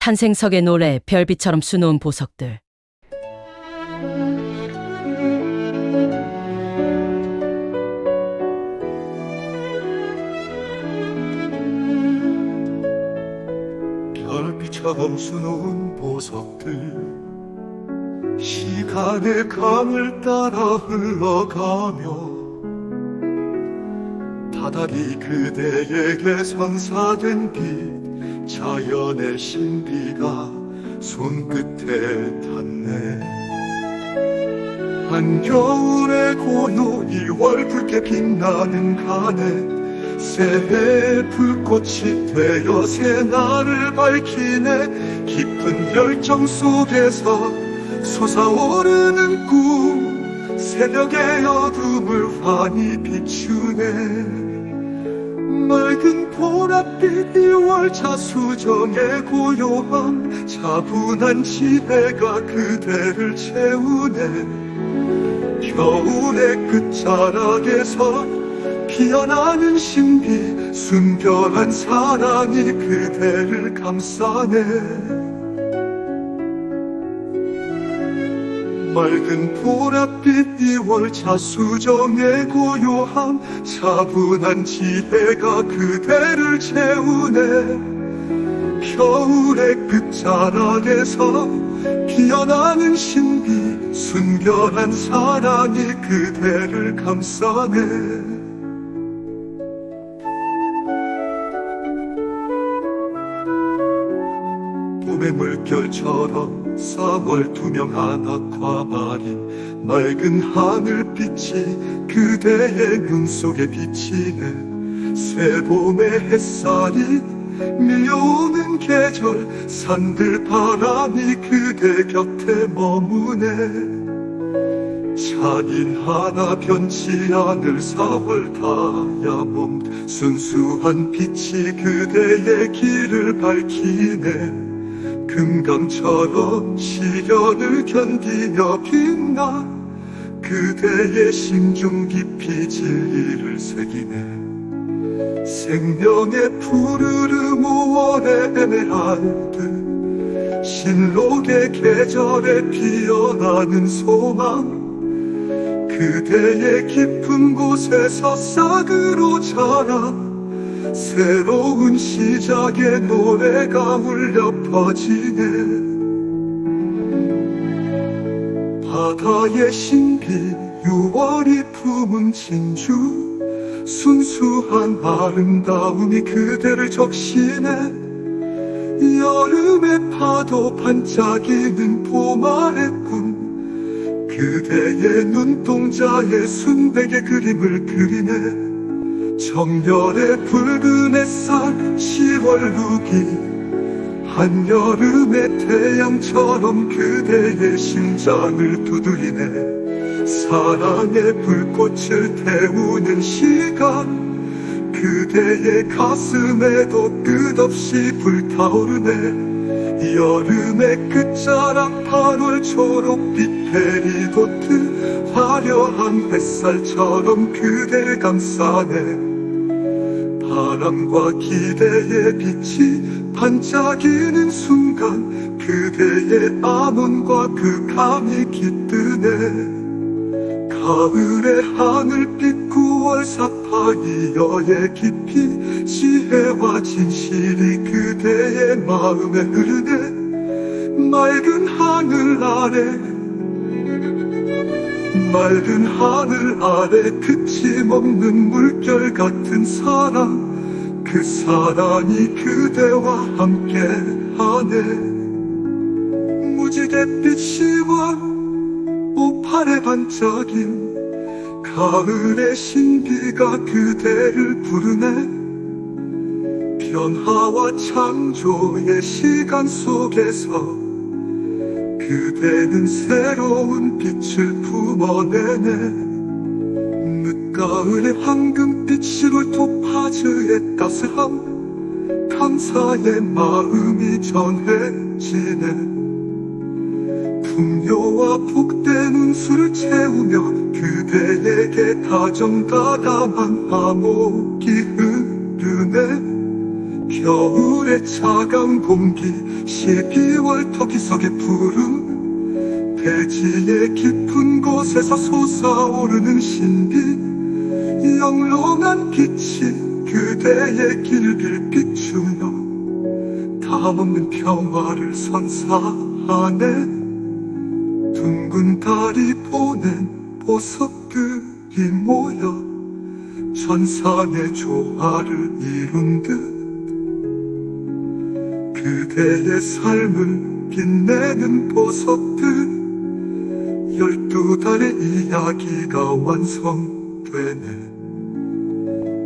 탄생석의 노래, 별빛처럼 수놓은 보석들. 별빛처럼 수놓은 보석들 시간의 강을 따라 흘러가며 다달이 그대에게 선사된 빛 자연의 신비가 손끝에 닿네. 한겨울의 고요 2월 붉게 빛나는 간에 새해 불꽃이 되어 새날을 밝히네. 깊은 열정 속에서 솟아오르는 꿈. 새벽의 어둠을 환히 비추네. 맑은 보랏빛 2월 자수정의 고요함 차분한 지혜가 그대를 채우네. 겨울의 끝자락에서 피어나는 신비 순결한 사랑이 그대를 감싸네 맑은 보랏빛 2월 자수정의 고요함 차분한 지혜가 그대를 채우네. 겨울의 끝자락에서 피어나는 신비 순결한 사랑이 그대를 감싸네 봄의 물결처럼 4월 투명한 아쿠아마린 맑은 하늘빛이 그대의 눈 속에 비치네 새봄의 햇살이 밀려오는 계절 산들 바람이 그대 곁에 머무네 잔인 하나 변치 않을 4월 다이아몬드 순수한 빛이 그대의 길을 밝히네 금강처럼 시련을 견디며 빛나 그대의 심중 깊이 진리를 새기네. 생명의 푸르름 5월의 에메랄드 신록의 계절에 피어나는 소망. 그대의 깊은 곳에서 싹으로 자라 새로운 시작의 노래가 울려 퍼지네. 바다의 신비 6월이 품은 진주. 순수한 아름다움이 그대를 적시네. 여름의 파도 반짝이는 봄아의 꿈 그대의 눈동자에 순백의 그림을 그리네 정열의 붉은 햇살 10월 루기 한여름의 태양처럼 그대의 심장을 두드리네. 사랑의 불꽃을 태우는 시간 그대의 가슴에도 끝없이 불타오르네. 여름의 끝자락 8월 초록빛 페리도트 화려한 햇살처럼 그대를 감싸네 바람과 기대의 빛이 반짝이는 순간 그대의 암원과 그 감이 깃드네. 가을의 하늘빛 9월 사파이어의 깊이 지혜와 진실이 그대의 마음에 흐르네. 맑은 하늘 아래 맑은 하늘 아래 그침없는 물결 같은 사랑 그 사랑이 그대와 함께 하네. 무지갯빛 10월 오팔의 반짝임 가을의 신비가 그대를 부르네. 변화와 창조의 시간 속에서 그대는 새로운 빛을 품어내네. 늦가을의 황금빛 시골 토파즈의 따스함 감사의 마음이 전해지네. 풍요와 복된 술을 채우며 그대에게 다정다감한 암흑이 흐르네 겨울의 차가운 공기 12월 터기석의 푸름. 대지의 깊은 곳에서 솟아오르는 신비 영롱한 빛이 그대의 길을 비추며 담없는 평화를 선사하네. 둥근 달이 보낸 보석들이 모여 천상의 조화를 이룬 듯 그대의 삶을 빛내는 보석들. 열두 달의 이야기가 완성되네.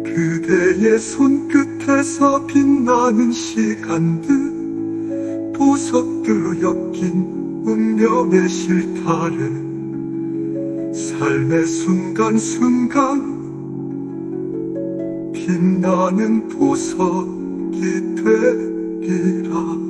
그대의 손끝에서 빛나는 시간들. 보석들로 엮인 운명의 실타래. 삶의 순간순간 빛나는 보석이 돼 it up.